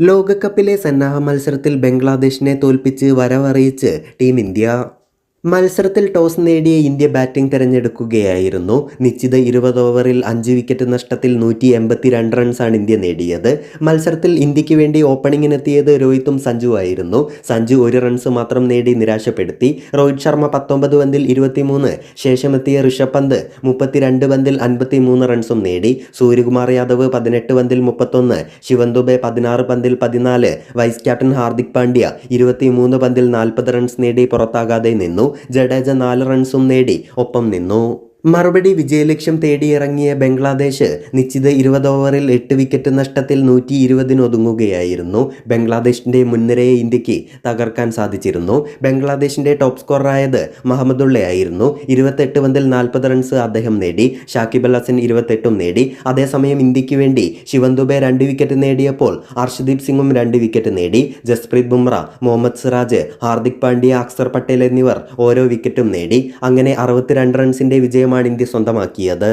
ലോകകപ്പിലെ സന്നാഹ മത്സരത്തിൽ ബംഗ്ലാദേശിനെ തോൽപ്പിച്ച് വരവറിയിച്ച് ടീം ഇന്ത്യ. മത്സരത്തിൽ ടോസ് നേടിയ ഇന്ത്യ ബാറ്റിംഗ് തിരഞ്ഞെടുക്കുകയായിരുന്നു. നിശ്ചിത ഇരുപത് ഓവറിൽ അഞ്ച് വിക്കറ്റ് നഷ്ടത്തിൽ നൂറ്റി എൺപത്തി രണ്ട് റൺസാണ് ഇന്ത്യ നേടിയത്. മത്സരത്തിൽ ഇന്ത്യയ്ക്ക് വേണ്ടി ഓപ്പണിങ്ങിനെത്തിയത് രോഹിത്തും സഞ്ജു ആയിരുന്നു. സഞ്ജു ഒരു റൺസ് മാത്രം നേടി നിരാശപ്പെടുത്തി. രോഹിത് ശർമ്മ പത്തൊമ്പത് പന്തിൽ ഇരുപത്തിമൂന്ന് ശേഷമെത്തിയ ഋഷഭ് പന്ത് മുപ്പത്തിരണ്ട് പന്തിൽ അൻപത്തി മൂന്ന് റൺസും നേടി. സൂര്യകുമാർ യാദവ് പതിനെട്ട് പന്തിൽ മുപ്പത്തൊന്ന് ശിവൻ ദുബെ പതിനാറ് പന്തിൽ പതിനാല് വൈസ് ക്യാപ്റ്റൻ ഹാർദിക് പാണ്ഡ്യ ഇരുപത്തിമൂന്ന് പന്തിൽ നാൽപ്പത് റൺസ് നേടി പുറത്താകാതെ നിന്നു. ജഡേജ നാല് റൺസും നേടി. ഒപ്പം നിന്നു. മറുപടി വിജയലക്ഷ്യം തേടിയിറങ്ങിയ ബംഗ്ലാദേശ് നിശ്ചിത ഇരുപത് ഓവറിൽ എട്ട് വിക്കറ്റ് നഷ്ടത്തിൽ നൂറ്റി ഇരുപതിന് ഒതുങ്ങുകയായിരുന്നു. ബംഗ്ലാദേശിന്റെ മുൻനിരയെ ഇന്ത്യയ്ക്ക് തകർക്കാൻ സാധിച്ചിരുന്നു. ബംഗ്ലാദേശിന്റെ ടോപ്പ് സ്കോററായത് മഹമ്മദുള്ളയായിരുന്നു ഇരുപത്തെട്ട് പന്തിൽ നാൽപ്പത് റൺസ് അദ്ദേഹം നേടി. ഷാക്കിബ് അൽ ഹസൻ ഇരുപത്തെട്ടും നേടി. അതേസമയം ഇന്ത്യയ്ക്ക് വേണ്ടി ശിവൻ ദുബെ രണ്ട് വിക്കറ്റ് നേടിയപ്പോൾ അർഷദീപ് സിംഗും രണ്ട് വിക്കറ്റ് നേടി. ജസ്പ്രീത് ബുംറ മുഹമ്മദ് സിറാജ് ഹാർദിക് പാണ്ഡ്യ അക്സർ പട്ടേൽ എന്നിവർ ഓരോ വിക്കറ്റും നേടി. അങ്ങനെ അറുപത്തിരണ്ട് റൺസിന്റെ വിജയമാണ് ഇന്ത്യ സ്വന്തമാക്കിയത്